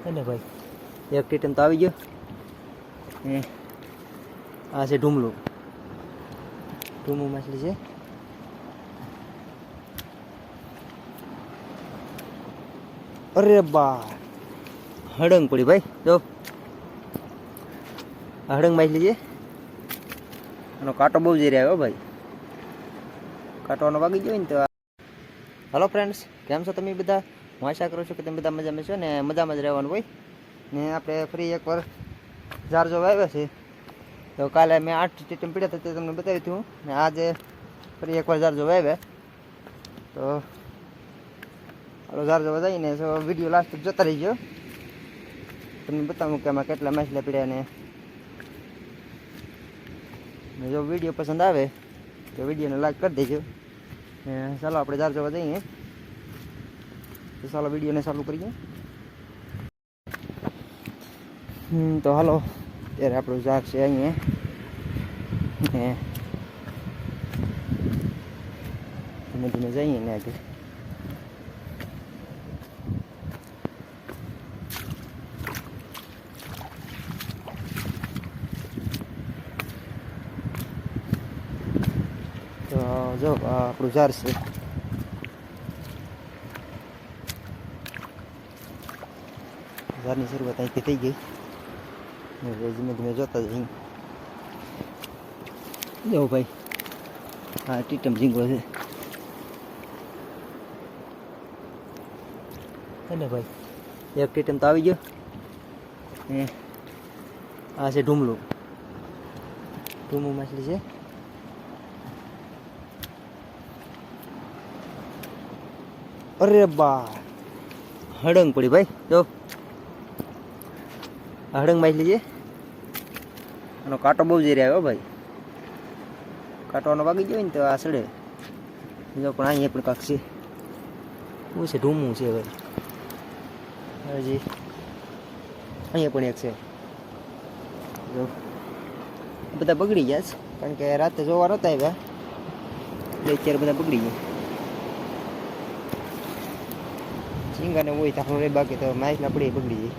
હે ને ભાઈ એક ટીટમ તો આવી ગયો હે આ છે ઢૂમલું ઢૂમું માછલી છે અરે બા હડંગ પડી ભાઈ જો આ હડંગ માછલી છે એનો કાંટો બહુ જઈ રહ્યો ભાઈ કાંટોનો વાગી ગયો ને તો હલો ફ્રેન્ડ્સ કેમ છો તમે બધા હું આશા કરું છું કે તમે બધા મજામાં છો ને મજામાં જ રહેવાનું હોય. ને આપણે ફરી એકવાર ઝાર જો વાવ્યા છે. તો કાલે મેં આઠ ટીટમ પીડ્યા હતા તે તમને બતાવ્યું હતું. ને આજે ફરી એકવાર ઝાર જો વાવ્યા તો હાલો ઝાર વધાવીને તો વીડિયો લાસ્ટ જોતા રહીજો. તમને બતાવું કે આમાં કેટલા માછલા પીડ્યા ને. જો વીડિયો પસંદ આવે તો વિડીયોને લાઈક કરી દેજો. ચાલો આપણે ઝાર જોવા જઈએ તો ચાલો વિડીયોને ચાલુ કરીએ. હમ, તો હાલો ત્યારે આપણું ઝાડ છે અહીંયા. ધીમે ધીમે જઈએ ને આગળ. તો જો આપણું ઝાડ છે. ઝાડની શરૂઆત અહીંથી થઈ ગઈ. હવે ધીમે ધીમે જોતા જઈએ જો ભાઈ. હા ટીટમ ઝીંગો છે. હે ને ભાઈ, એક ટીટમ તો આવી ગયો. ને આ છે ઢુમલું. ઢુમું માછલી છે. અરે બા, હડંગ પડી ભાઈ. જો. આ હડંગ લઈએ આનો કાંટો બહુ જઈ રહ્યો ભાઈ. કાંટોનો વાગી ગયો ને તો આ સડે જો પણ અહીંયા પણ કાંક છે. શું છે ઢૂમું છે ભાઈ હજી. અહીંયા પણ એક છે. જો. બધા બગડી ગયા છે કારણ કે રાતે જોવા નહોતા આવ્યા. એટલે અત્યારે બધા બગડી ગયા. ઝીંગાને હોય તો આપણે બાકી તો માછલા પડી બગડી જાય.